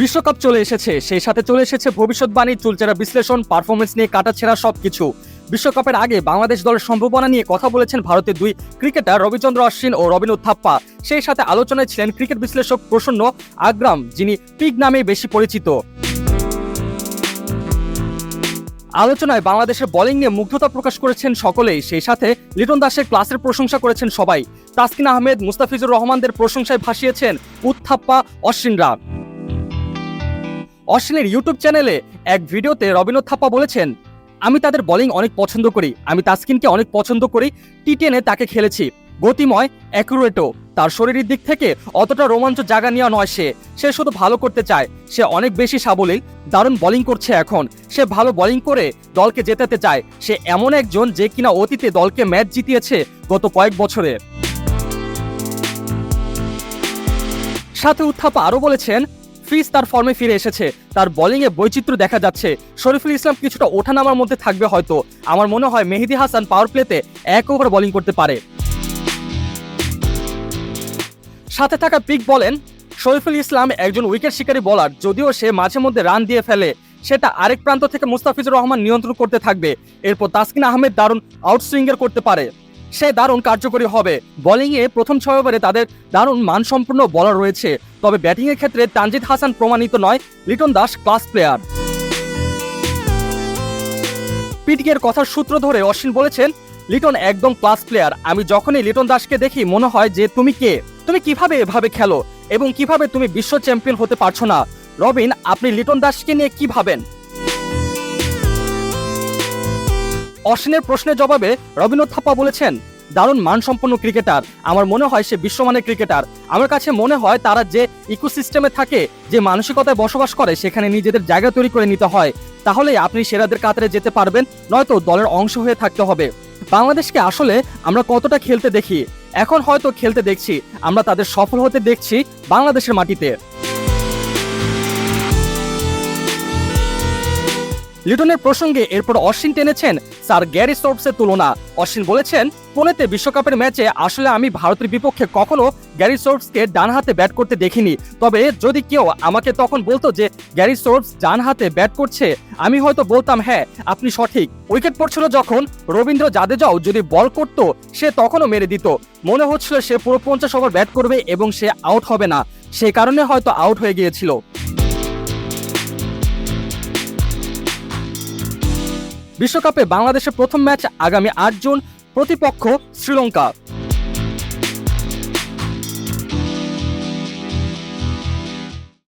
বিশ্বকাপ চলে এসেছে, সেই সাথে চলে এসেছে ভবিষ্যৎবাণী, চুলচেরা বিশ্লেষণ পারফরমেন্স নিয়ে কাটাছেড়া সবকিছু। বিশ্বকাপের আগে বাংলাদেশ দলের সম্ভাবনা নিয়ে কথা বলেছেন ভারতের দুই ক্রিকেটার রবিচন্দ্র অশ্বিন ও রবিন উত্থাপ্পা সেই সাথে আলোচনায় ছিলেন ক্রিকেট বিশ্লেষক প্রসন্ন আগ্রাম, যিনি পিগ নামে বেশি পরিচিত। আলোচনায় বাংলাদেশের বোলিং নিয়ে মুগ্ধতা প্রকাশ করেছেন সকলেই, সেই সাথে লিটন দাসের ক্লাসের প্রশংসা করেছেন সবাই। তাসকিন আহমেদ, মুস্তাফিজুর রহমানদের প্রশংসায় ভাসিয়েছেন উত্থাপ্পা অশ্বিনরা। অশ্বিনের ইউটিউব চ্যানেলে এক ভিডিওতে রবিন থাপ্পা বলেছেন, আমি তাদের বোলিং অনেক পছন্দ করি। আমি তাসকিনকে অনেক পছন্দ করি। টি টেনে তাকে খেলেছি। গতিময় অ্যাকুরেটও তার শরীরের দিক থেকে অতটা রোমাঞ্চ জাগা নেওয়া নয় সে। সে শুধু ভালো করতে চায়। সে অনেক বেশি সাবলীল, দারুণ বোলিং করছে এখন। সে ভালো বোলিং করে দলকে জেতাতে চায়। সে এমন একজন যে কিনা অতীতে দলকে ম্যাচ জিতিয়েছে গত কয়েক বছরে। সাথে উত্থাপা আরও বলেছেন ফিস তার ফর্মে ফিরে এসেছে। তার বোলিংয়ে বৈচিত্র্য দেখা যাচ্ছে। শরীফুল ইসলাম কিছুটা ওঠানামার মধ্যে থাকবে হয়তো। আমার মনে হয় মেহেদি হাসান পাওয়ার প্লেতে এক ওভার বোলিং করতে পারে। সাথে থাকা পিক বলেন শরীফুল ইসলাম একজন উইকেট শিকারী বলার যদিও সে মাঝে মধ্যে রান দিয়ে ফেলে। সেটা আরেক প্রান্ত থেকে মুস্তাফিজুর রহমান নিয়ন্ত্রণ করতে থাকবে। এরপর তাসকিন আহমেদ দারুণ আউটসুইঙ্গার করতে পারে। সে দারুণ কার্যকরী হবে। বোলিংয়ে প্রথম ছয় ওভারে তাদের দারুণ মানসম্পন্ন বলার রয়েছে। তবে ব্যাটিংয়ের ক্ষেত্রে তানজিদ হাসান প্রমাণিত নয়, লিটন দাস ক্লাস প্লেয়ার পিটিকের কথার সূত্র ধরে অশ্বিন বলেছেন, লিটন একদম ক্লাস প্লেয়ার আমি যখনই লিটন দাসকে দেখি, মনে হয় যে তুমি কে? তুমি কীভাবে এভাবে খেলো? এবং কীভাবে তুমি বিশ্ব চ্যাম্পিয়ন হতে পারছ না? রবিন, আপনি লিটন দাসকে নিয়ে কি ভাবেন? অশ্বিনের প্রশ্নের জবাবে রবীন্দ্র থাপ্পা বলেছেন, দারুণ মানসম্পন্ন ক্রিকেটার। আমার মনে হয় সে বিশ্বমানের ক্রিকেটার। আমার কাছে মনে হয় তারা যে ইকোসিস্টেমে থাকে, যে মানসিকতায় বসবাস করে, সেখানে নিজেদের জায়গা তৈরি করে নিতে হয়। তাহলে আপনি সেরাদের কাতারে যেতে পারবেন, নয়তো দলের অংশ হয়ে থাকতে হবে। বাংলাদেশকে আসলে আমরা কতটা খেলতে দেখি? এখন হয়তো খেলতে দেখছি, আমরা তাদের সফল হতে দেখছি বাংলাদেশের মাটিতে। লিটনের প্রসঙ্গে এরপর অশ্বিন টেনেছেন স্যার গ্যারি সোর্পসের তুলনা। অশ্বিন বলেছেন, পুনেতে বিশ্বকাপের ম্যাচে আসলে আমি ভারতের বিপক্ষে কখনো গ্যারি সোর্পসকে ডান হাতে ব্যাট করতে দেখিনি। তবে যদি কেউ আমাকে তখন বলতো যে গ্যারি সোর্পস ডান হাতে ব্যাট করছে, আমি হয়তো বলতাম হ্যাঁ আপনি সঠিক। উইকেট পড়ছিল যখন রবীন্দ্র জাদেজাও যদি বল করত, সে তখনও মেরে দিত। মনে হচ্ছিল সে পুরো পঞ্চাশ ওভার ব্যাট করবে এবং সে আউট হবে না। সে কারণে হয়তো আউট হয়ে গিয়েছিল। বিশ্বকাপে বাংলাদেশের প্রথম ম্যাচ আগামী আট জুন প্রতিপক্ষ শ্রীলঙ্কা।